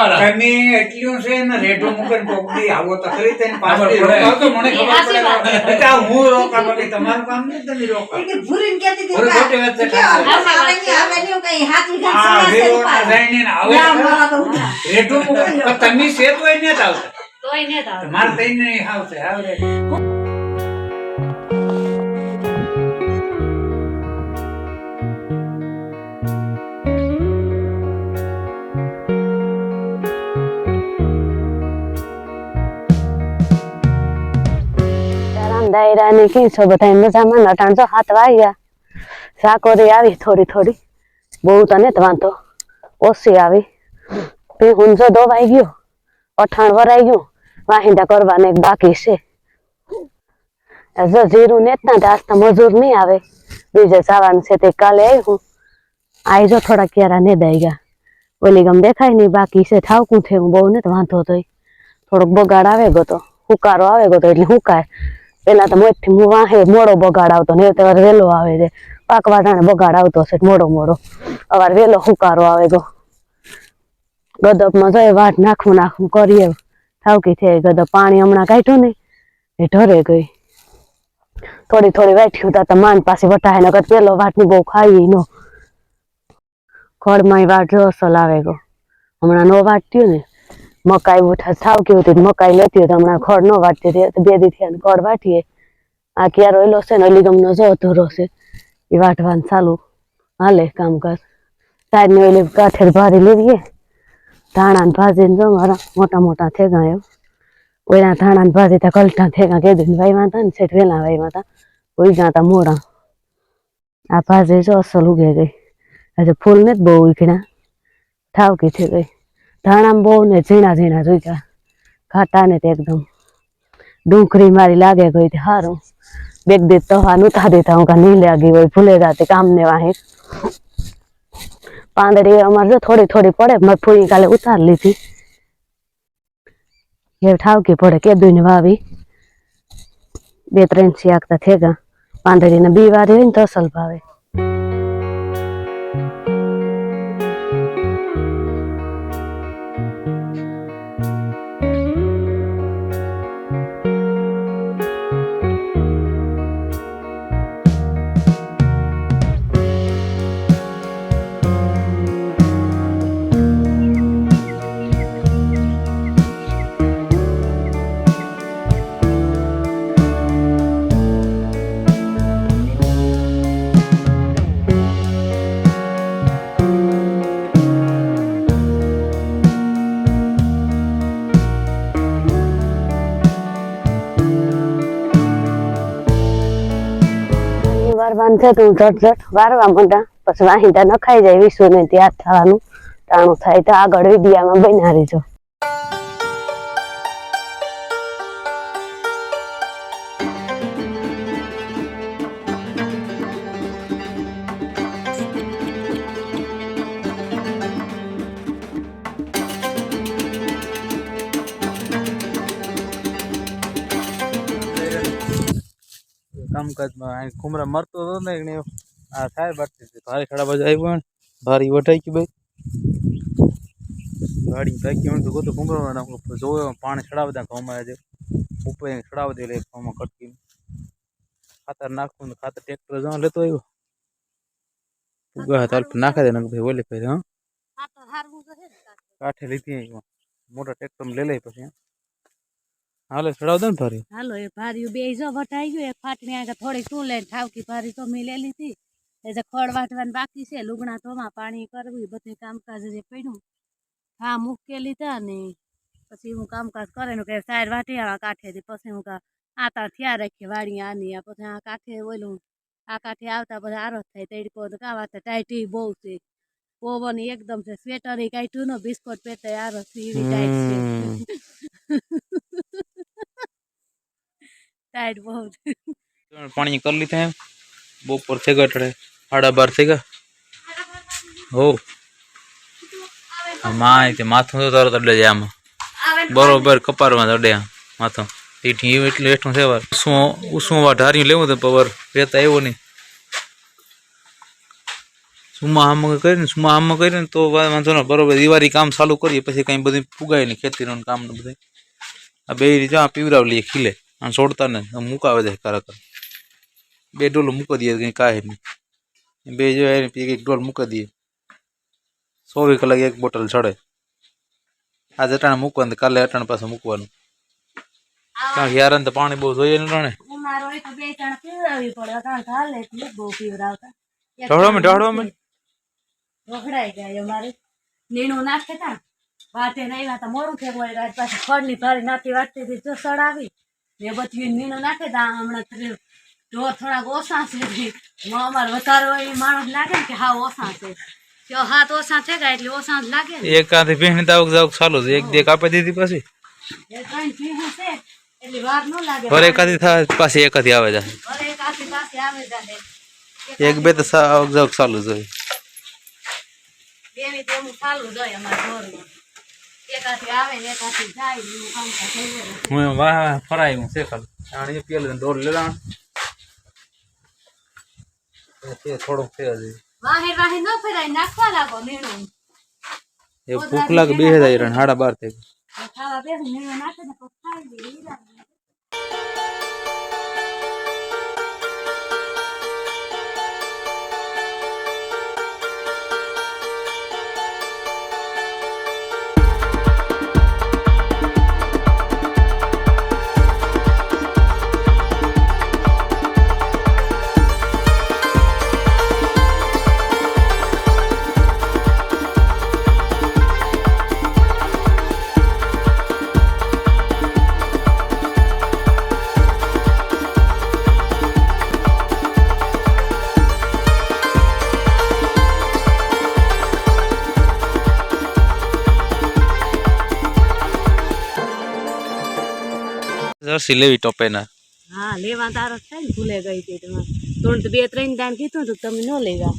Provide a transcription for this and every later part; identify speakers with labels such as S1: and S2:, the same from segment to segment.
S1: તમારા
S2: તમે એટલું છે ને રેટો મૂકીને કોકડી આવો તો ખરી તેને પાછળ તો મને ખબર પડે.
S3: છે.
S2: હું રોકા બાકી તમારું કામ નહીં તમે રોકા
S4: કે ભૂરીને કહેતી હતી
S2: ભૂરી ખોટી વાત છે.
S4: કે આવે નહીં, આવે નહીં, કઈ હાથ વીઘા
S2: આ
S4: છે
S2: ના ને આવે.
S4: ના,
S2: તો
S4: મારા તો.
S2: રેટો મૂકીને. તો તમે છે તોય નથી આવતા.
S3: તોય ને તાવ
S2: તમારે તઈ નહીં આવશે આવડે.
S5: દાયરા ને કી છો બધા મજામાં? નટાણ તો હાથ વાગ્યા. સાકોરી આવી થોડી થોડી. બહુ તને વાંધો. ઓછી આવી. બે હુંજો દોવાઈ ગયો. અઠાણ વરાઈ ગયું. વાહિંદા કરવાને બાકી છે. જો જીરું ને જ ના આજ તો મજૂર નહીં આવે. બીજે જવાનું છે તે કાલે આવી હું આઈ જો થોડા ક્યારા ને દઈ ગયા ઓલી ગમ દેખાય નહીં, બાકી છે. ઠાવકું થયું. બહુ ને જ વાંધો તો થોડોક બગાડ આવે ગયો તો. હુકારો આવે ગયો તો એટલે હુકાય. પેલા તો મોટથી હું વાહે મોડો બગાડ આવતો ને તો વેલો આવે છે. પાક વાટાણે બગાડ આવતો હશે મોડો મોડો. અવાર વેલો હુકારો આવે ગયો ગદપમાં જાય, વાટ નાખવું નાખવું કરીએ. થાવકી થઈ ગદપ પાણી હમણાં કાઢ્યું ને એ ઢરે ગઈ. થોડી થોડી વાઠ્યું તા, તો માન પાસે વટાય નગર પેલો વાટની બહુ ખાઈ નો. ખડમાં વાટ અસલ આવે ગયો હમણાં નો વાટત્યું ને મકાઈ ઉઠા સાવ કેવું હતી મકાઈ લેતી તો હમણાં ખડ ન વાટતી હતી. બે દી થયા ખડ વાટીએ. આ ક્યારો એલો છે ને અલી ગમનો જો ધોરો છે. એ વાટવાનું ચાલુ. હાલે કામકાજ. સાઈડની ઓલી કાઠેર ભારી લેવીએ. ધાણા ને ભાજી જો મારા મોટા મોટા થેગા એમ. ઓના ધાણા ને ભાજી તા કલટા થેગા કે દિન વાયમાં હતા ને સેઠ વેલા ભાઈ હતા ઓઈ ગયા તા મોડા. આ ભાજી જો અસલ ઉગે ગઈ. આજે ફૂલ ને જ બહુ ઉઘડા ઠાવકી થઈ ગઈ. ધાણા બહુ ને ઝીણા ઝીણા જોઈતા. ખાટા ને તે એકદમ. ડુંગળી મારી લાગે ગઈ તે સારું બેગ દે તો હા નતા દેતા, હું કા નહીં લાગી હોય, ભૂલે જાતે કામ ને વાહે. પાંદડી અમારે જો થોડી થોડી પડે મરફુઈ કાલે ઉતાર લીધી. એ ઠાવકી પડે કે દુઈને વાવી. બે ત્રણ શિયાકતા થેગા. પાંદડી ને બી વારી હોય ને તો અસલ ભાવે. વારવાનું છે તો હું ઝટ ઝટ વારવા માંડા પછી વાહિંદા નખાઈ જાય, વિસુ ત્યાં થવાનું. ટાણું થાય તો આગળ વિડિયામાં બનાવી રહીજો.
S6: અહીં ખુમરા મરતો હતો ને એને આ થાય બાટતી ભારે ખડા બાજુ આવ્યો ને ભારી વટાઈ ગયું ભાઈ ગાડી ભાગી હું તો ગોતો કુમરો જોયો પાણી ચડાવી દે ઘઉંમાં આજે ઉપર ચડાવી દે એટલે ઘઉંમાં કટકી ખાતર નાખવું ખાતર ટ્રેક્ટર જવા લેતો આવ્યો ઉગા તાલ નાખે દે ભાઈ ઓલે ફેર હા? કાઠે લીધી મોટા ટ્રેક્ટર લઈ લઈ પછી હાલે ચડાવ દે ને ભારી.
S3: હાલો એ ભાર્યું બે જો વટાઈ ગયું એક ફાટની આગળ થોડીક તું લઈને ઠાવકી ભારી તો મેં લેલી હતી. એ જે ખડ વાટવાનું બાકી છે લુગણા ધોવા પાણી કરવું બધું કામકાજ જે પડ્યું. હા મૂકેલી હતા ને પછી હું કામકાજ કરે ને કે સાઈડ વાટિયા કાંઠેથી પછી હું આતા થયા રાખીએ વાડી આની પછી આ કાંઠે ઓલું આ કાંઠે આવતા પછી આરો થાય તડકો તો કા વાત ટાઈટી બહુ છે. ઓવન એકદમ છે સ્વેટર એ કાઢ્યું ને બિસ્કોટ પેટે આરો એવી ટાઈટ છે. ટાઈટ બહુ છે
S6: પાણી કરી લીધા એમ બપોર થઈ ગયા અટડે સાડા બાર થઈ ગયા હો માં તે માથું તો તરત અડે જાય આમાં બરોબર કપારમાં અડે આમ માથું તીઠી એવું એટલે હેઠું છે વાર ઉસું ઉસું વા ઢારી લેવું તો પવર વેતા આવ્યો નહીં સુમા આમ કરીને સુમા આમ કરીને તો વા- વાંધો ને બરોબર દિવાળી કામ ચાલુ કરીએ પછી કઈ બધું ફુગાય ને ખેતીનું કામ ને બધું આ બે રીતે આ પીવરાવ લઈએ ખીલે અને છોડતા ને મુકાવે જાય કરા બે ડોલો મૂકી દઈએ કંઈ કાંઈ નહીં. બે જો એક એક ડોલ મૂકી દઈએ. ચોવીસ કલાક એક બોટલ ચડે. આજે અટાણે મૂકવાનું કાલે અટાણે પાસે મૂકવાનું. કારણ કે યાર તો પાણી બહુ જોઈએ ને ને
S3: એક
S6: ઢોળવામાં ઢોળવામાં
S3: ઢોકળાઈ જાય અમારે નીણું નાખે તા વાટે નહીં વાતા મોરું હોય રાત પાછી ખડની ભારી નાતી વાટતી હતી જો સડાવી. ને બધું નીણું નાખે તા હમણાં ઢોર થોડાક ઓછા છે અમારે વધારે એ માણસ લાગે ને કે હા ઓછા છે. જો હાથ ઓછા છે ગયા એટલે ઓછા જ લાગે ને.
S6: એક હાથે ભીણ દાવક દાવક ચાલુ છે. એક દેક આપી દીધી પછી.
S3: છે એટલે વાર ન લાગે.
S6: થાય પાછી એક આવે જાય
S3: એક આખી આવે જાય
S6: એક બે તો આવક જાવક ચાલુ જ હોય.
S3: બેની તેવું ચાલુ જ હોય અમારા ઢોરમાં
S6: હું વાહ ફરાય હું છે ખાલી. આણે પેલું દોડ લેલા છે થોડો છે હજી.
S3: વાહે વાહે ન ફરાય નાખવા લાગો મેણો.
S6: એ ભૂખ લાગ બે જાય રણ સાડા બાર થઈ ગયા.
S3: ખાવા બે નીણું નાખે ને તો ખાઈ લઈએ
S6: જર્સી લેવી ટોપે ના.
S3: હા, લેવા તારો થાય ને ભૂલે ગઈ હતી તમે તો બે ત્રણ દાન કીધું તો તમે ન લેવા.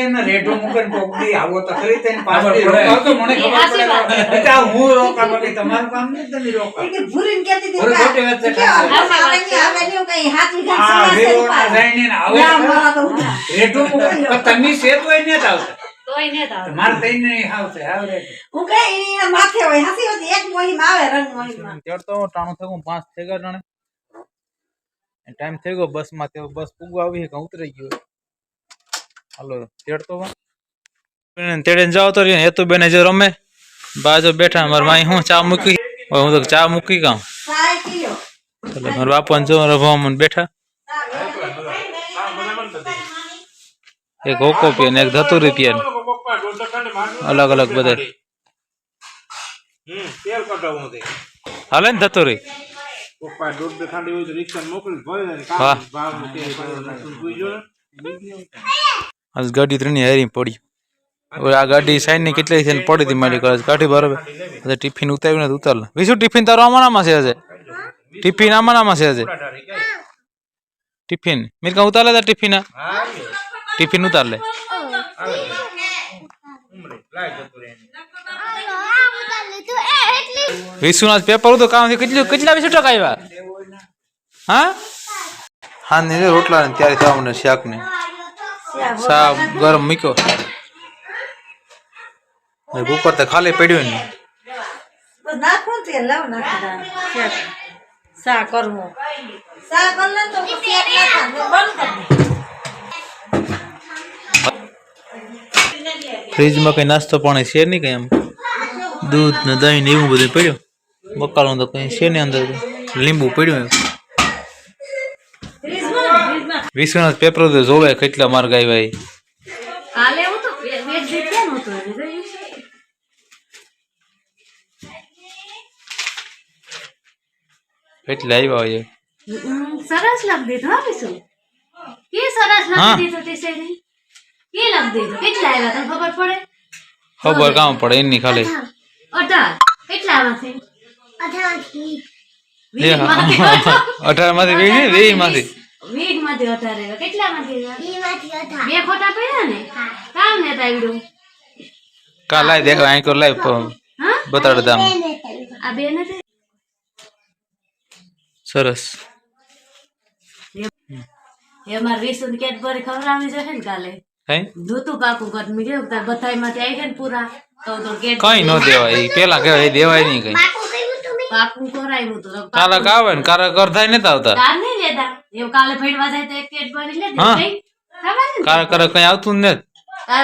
S2: એટલું છે ને રેઢું મૂકીને કોક દી આવો તો ખરી તેને પાછળ
S6: ખબર પડે.
S2: રોકાવ તો મને ખબર પડે. બેટા હું રોકા બાકી તમારું કામ નહીં તમે રોકા
S4: કે ભૂરીને કહેતી હતી
S2: ખોટી વાત છે.
S4: કે આમાં આવે નહીં, આવે નહીં, કઈ હાથ વીઘા
S2: આ
S4: સમાજ છે
S2: વેરો ના
S4: પાછળ.
S2: જાય ને આવે.
S4: ના,
S2: તો
S4: મારા તો ઉઠા.
S2: રેઢું મૂકીને પણ તમે છે તોય નથી આવતા
S3: તોય ને તાવ
S2: તમારે તઈ નહીં આવશે. આવે રેઢું.
S4: હું કઈ ઈ એના માથે હોય. હસી હોતી એક મોહીમાં આવે રંગ મોહીમાં
S6: ત્યાર તો ટાણું થયું પાંચ થઈ ગયા ટાણે. ટાઈમ થઈ ગયો બસમાં બસ પૂગવા આવી કે ઉતરી ગયો. હાલો તેડ તો તેડે જાવ તો એ તો બેને જે રમે. બાજુ બેઠા મારા માઈ હું ચા મૂકી? હવે હું તો ચા મૂકી ગામ
S4: સાય કિલો
S6: એટલે મારા બાપા જો રભા મને બેઠા. એક હોકો પીએ ને એક ધતુરી પીએ ને. અલગ અલગ બધા. હાલે ને ધતુરી? વાહ આજ ગાડી ત્રણની હેરી પડી. હવે આ ગાડી સાઈડની કેટલી છે પડી હતી મારી કદાચ કાઢી બરાબર. હવે ટિફિન ઉતારી ને ઉતાર વિશુ, ટિફિન તારો અમારામાં છે આજે? ટિફિન આમાનામાં છે આજે? ટિફિન. મિરકા ઉતાર લેતા ટિફિન? ટિફિન ઉતાર લે વિશુના પેપર તો કામ કેટલું કેટલા વિશુ ટકા આવ્યા હા? હા ને રોટલા ને ત્યારે થવા મને શાક ને સા ગરમ મૂક્યો. ઉપર તો ખાલી પડ્યું ને.
S4: નાખો લાવ નાખી દે. કરવું શા કર તો પછી એક બંધ
S6: ફ્રીજમાં કઈ નાસ્તો પાણી છે નહીં કઈ એમ? દૂધ ને દહીં ને એવું બધું પડ્યું? બકાલું તો કઈ છે નહીં અંદર લીંબુ પડ્યું એમ. વિશ્વનાથ પેપર તો જોવે કેટલા માર્ગ આવ્યા
S3: કાલે હું તો બે બે દી કેમ હતું એને જોયું છે?
S6: કેટલા આવ્યા હોય
S3: સરસ લખ દીધું હા વિશુ. કે સરસ
S6: હા.
S3: લખી દીધું તે શેરી? કે લખ દીધું કેટલા આવ્યા તને ખબર પડે?
S6: ખબર કામ પડે એની ખાલી.
S3: અઢાર. કેટલા.
S6: અઢારમાંથી વીસ
S3: વીસમાંથી વીસમાંથી અઢાર આવ્યા કેટલા માંથી આવ્યા? બે ખોટા પડ્યા ને? કામ ને આવડ્યું
S6: કા લાઈ દેખો અહીં કર લાઈ બતાડ દામ
S3: આ બે નથી?
S6: સરસ.
S3: એ અમારે વીસ કેડબરી ખવડાવી જશે ને કાલે.
S6: કઈ
S3: ધોતું પાકું કર મેં કેવું તાર બધાયમાંથી આવી ગયા ને પૂરા. તો તો કેટ
S6: કઈ ન દેવાય. પેલા કહેવાય દેવાય નહીં કઈ.
S3: પાકું કરાયું તો
S6: કારક આવે ને કારક કરતા નતા આવતા?
S3: તાર નહીં લેતા? એવું કાલે ભેડવા જાય તો એક કેડબરી લે
S6: હા. કારક કારક કઈ આવતું ને નથી?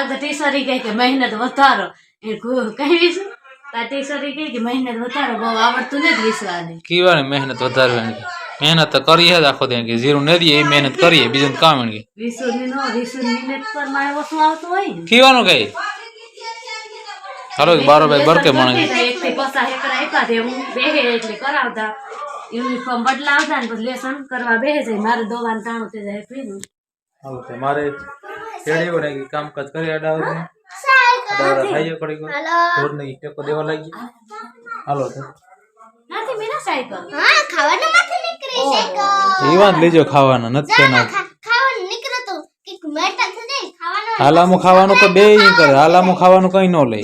S3: તો ટીસરી કહે કે મહેનત વધારો. એ કહી કે મહેનત વધારો બહુ આવડતું નથી વિશ્વાની.
S6: કીવાની મહેનત વધારવાની. મહેનત તો કરીએ જ આખો દે કે જીરું ન દઈએ એ મહેનત કરીએ બીજું કામ એની
S3: વિશ્વની નો વિશ્વની મહેનત પર મારે ઓછું આવતું હોય
S6: કીવાનું કઈ? હાલો બારો ભાઈ બરકે
S3: કરાવતા. યુનિફોર્મ બદલાવતા ને પછી લેસન કરવા બેહે જાય મારે દોવાન ટાણું તે જાય પીનું
S6: હાલો તો મારે શેડીઓ ને કામકાજ કરી અડાવ અડાવરા ખાઈએ પડી ગયો ઢોર ને ટેકો દેવા લાગી. હાલો તો.
S3: નથી મીના સાયકલ.
S1: હા ખાવાનું માથે નીકળી સાયકલ.
S6: એવા લેજો ખાવાના નથી તેના
S1: ખાવાનું નીકળે તો કે મેટા થઈ જાય ખાવાનું
S6: હાલામું ખાવાનું તો બે ઈ કરે હાલામું ખાવાનું કઈ ન લે.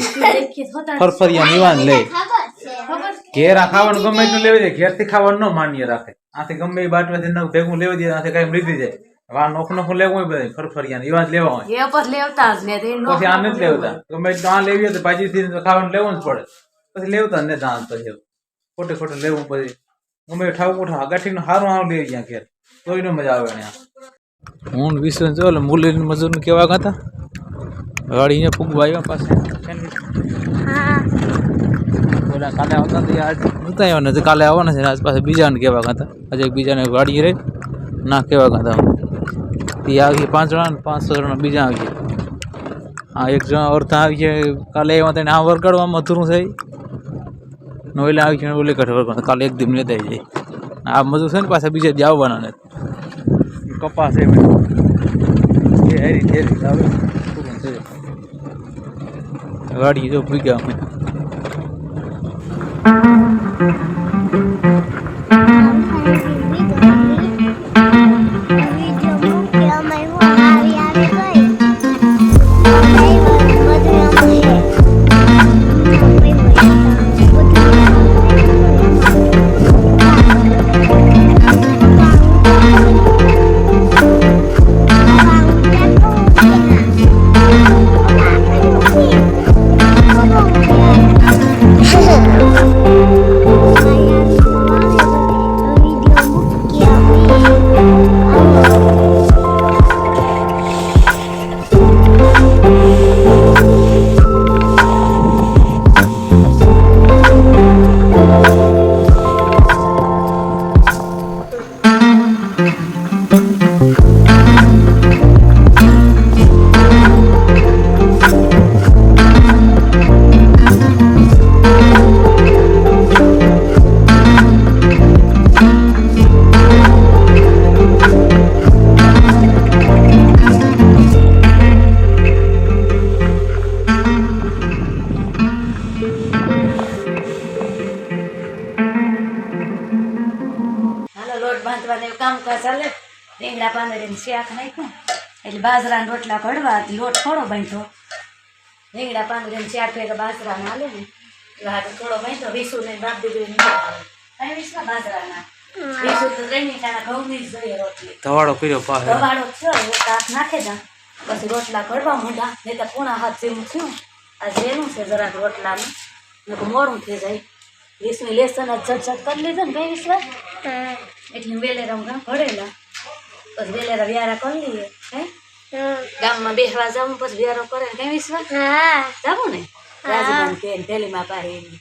S6: ફરફરિયા નિવાન લે.
S1: ખબર છે?
S3: ખબર
S6: ઘેર આ ખાવાનું ગમે એટલું લેવી જાય ઘેરથી ખાવાનું ન માન્ય રાખે. આથી ગમે એ બાટવાથી ન ભેગું લેવી દે આથી કઈ લીધી જાય વા નોખ નોખું લેવું હોય બધે ફરફરિયા એવા જ લેવા હોય.
S3: એ પર લેવતા જ ને
S6: પછી આ નથી લેવતા. ગમે આ લેવી હોય તો થી ખાવાનું લેવું જ પડે. પછી લેવતા ને દાન પછી ખોટે ખોટે લેવું પછી. ગમે ઠાવું ઉઠા ગાંઠી નું સારું આવું લેવી ગયા ઘેર. તોય નો મજા આવે ત્યાં. હું વિશ્વ જો એટલે મુલી મજૂર કેવા હતા ગાડી અહીંયા ફૂગવા આવ્યા પાસે ઓલા કાલે આવતા હતા આજ નહોતા આવ્યા નથી, કાલે આવવાના છે આજ પાસે બીજાને કહેવા હતા. આજે બીજાને ગાડી રહે, ના કહેવા હતા. તે આવી પાંચ જણા પાંચ છ જણા બીજા આવી હા એક જણા અર્થ આવી છે કાલે એમાં તેને આ વરગાડવામાં અધૂરું થઈ ને ઓલે આવી છે ઓલી વર્ગ વરગાડ કાલે એક દિન લેતા જાય આ મજૂર છે ને પાછા બીજા જ આવવાના ને. કપાસ એ હેરી હેરી આવે. ગાડી જો ભૂગ્યા અમે.
S3: રીંગણા પાંદડીને શાક નાખ્યું. એટલે બાજરાના રોટલા ઘડવા લોટ થોડો બાંધ્યો. રીંગણા પાંદડીને શાક ભેગા બાજરાના હાલે ને એટલે હાથે થોડો બાંધ્યો વિસુ ને બાપ દીધું કઈ વિસમાં બાજરાના વીસુ તો ત્રણની ટાણા ઘઉંની જ જોઈએ રોટલી.
S6: ધવાડો કર્યો પાસે
S3: થયો નાખે જા પછી રોટલા ઘડવા માંડા નહીં તો પૂણા હાથ જેવું થયું. આ જેનું છે જરાક રોટલાનું. ને તો મોડું થઈ જાય. વીસની લેસન જ ઝટ કરી લીધું ને કઈ વિશ્વાસ એટલે વેલેરા ઘડેલા પછી વેલેરા વ્યારા કરી લઈએ હે ગામમાં બેસવા જવું પછી વ્યારો કરે કઈ વિશ્વાસ જવું ને રાજમાન પેન થેલીમાં પાડી